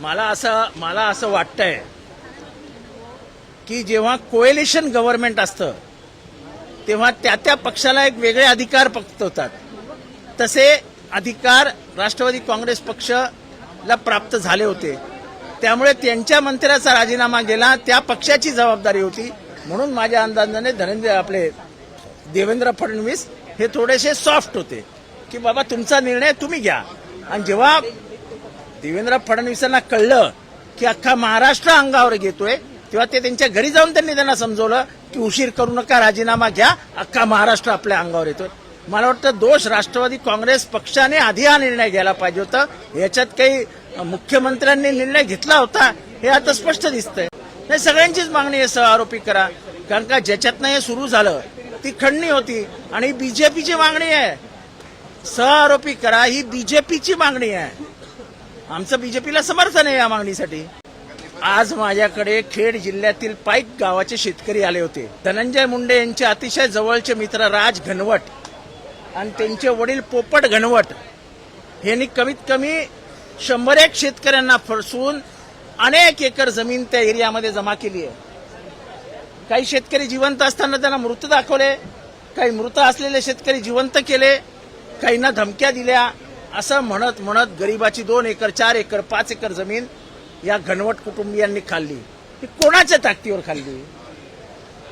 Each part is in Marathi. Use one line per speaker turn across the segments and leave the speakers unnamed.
मला असं मला असं वाटतंय की जेव्हा कोएलिशन गव्हर्नमेंट असतं तेव्हा त्या त्या पक्षाला एक वेगळे अधिकार पक्त होतात तसे अधिकार राष्ट्रवादी काँग्रेस पक्षला प्राप्त झाले होते. त्यामुळे त्यांच्या मंत्र्याचा राजीनामा गेला त्या पक्षाची जबाबदारी होती. म्हणून माझ्या अंदाजाने धनंजय आपले देवेंद्र फडणवीस हे थोडेसे सॉफ्ट होते. की बाबा तुमचा निर्णय तुम्ही घ्या. आणि जेव्हा देवेंद्र फडणवीसांना कळलं की अख्खा महाराष्ट्र अंगावर घेतोय तेव्हा ते त्यांच्या घरी जाऊन त्यांनी त्यांना समजवलं की उशीर करू नका राजीनामा घ्या अख्खा महाराष्ट्र आपल्या अंगावर येतोय. मला वाटतं दोष राष्ट्रवादी काँग्रेस पक्षाने आधी हा निर्णय घ्यायला पाहिजे होता. याच्यात काही मुख्यमंत्र्यांनी निर्णय घेतला होता हे आता स्पष्ट दिसतंय. नाही सगळ्यांचीच मागणी आहे सहआरोपी करा. कारण का ज्याच्यातनं हे सुरू झालं ती खंडणी होती आणि बीजेपीची मागणी आहे. सहआरोपी करा ही बीजेपीची मागणी आहे. आमचं बीजेपीला समर्थन आहे या मागणीसाठी. आज माझ्याकडे खेड जिल्ह्यातील पाईक गावाचे शेतकरी आले होते. धनंजय मुंडे यांचे अतिशय जवळचे मित्र राज घनवट आणि त्यांचे वडील पोपट घनवट यांनी कमीत कमी शंभर एक शेतकऱ्यांना फसवून अनेक एकर जमीन त्या एरियामध्ये जमा केली आहे. काही शेतकरी जिवंत असताना त्यांना मृत दाखवले काही मृत असलेले शेतकरी जिवंत केले काहींना धमक्या दिल्या असं म्हणत म्हणत गरिबाची दोन एकर चार एकर पाच एकर जमीन या घनवट कुटुंबियांनी खाल्ली. ही कोणाच्या ताकदीवर खाल्ली?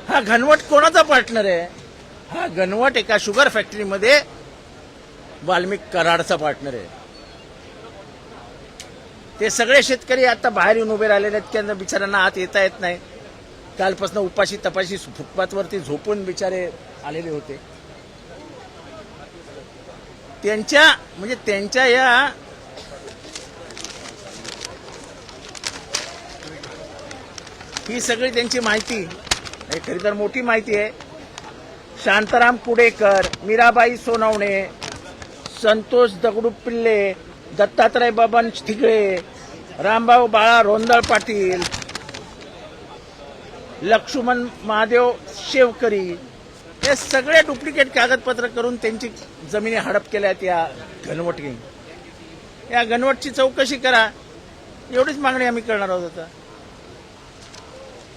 हा घनवट कोणाचा पार्टनर आहे? हा घनवट एका शुगर फॅक्टरीमध्ये वाल्मिक कराडचा पार्टनर आहे. ते सगळे शेतकरी आता बाहेर येऊन उभे राहिलेले आहेत की बिचाऱ्यांना आत येता येत नाही. कालपासून उपाशी तपाशी फुटपाथवरती झोपून बिचारे आलेले होते. त्यांच्या म्हणजे त्यांच्या या ही सगळी त्यांची माहिती हे खरी तर मोठी माहिती आहे. शांताराम कुडेकर मीराबाई सोनवणे संतोष दगडू पिल्ले दत्तात्रय बबन ठिगळे रामभाऊ बाळा रोंदळ पाटील लक्ष्मण महादेव शेवकरी हे सगळे डुप्लिकेट कागदपत्र करून त्यांची जमिनी हडप केल्यात या घनवटनी या घनवटची चौकशी करा. एवढीच मागणी आम्ही करणार आहोत आता.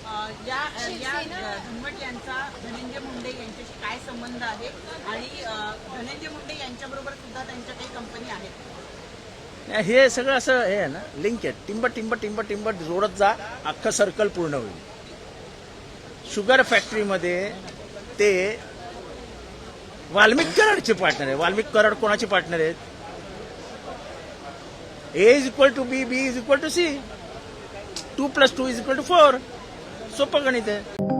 अ, या या धनवट यांचा धनंजय मुंडे यांच्याशी काय संबंध आहे? आणि अ, धनंजय मुंडे यांच्याबरोबर सुद्धा त्यांच्या काही कंपनी आहेत.
हे सगळं असं हे आहे ना लिंक आहे. टिंब टिंब टिंब टिंब जोडत जा. अख्खं सर्कल पूर्ण होईल. शुगर फॅक्टरीमध्ये ते वाल्मिक कराडचे पार्टनर आहे वाल्मिक कराड कोणाचे पार्टनर आहेत? A is equal to B B is equal to C two plus two is equal to four सोपं गणित आहे.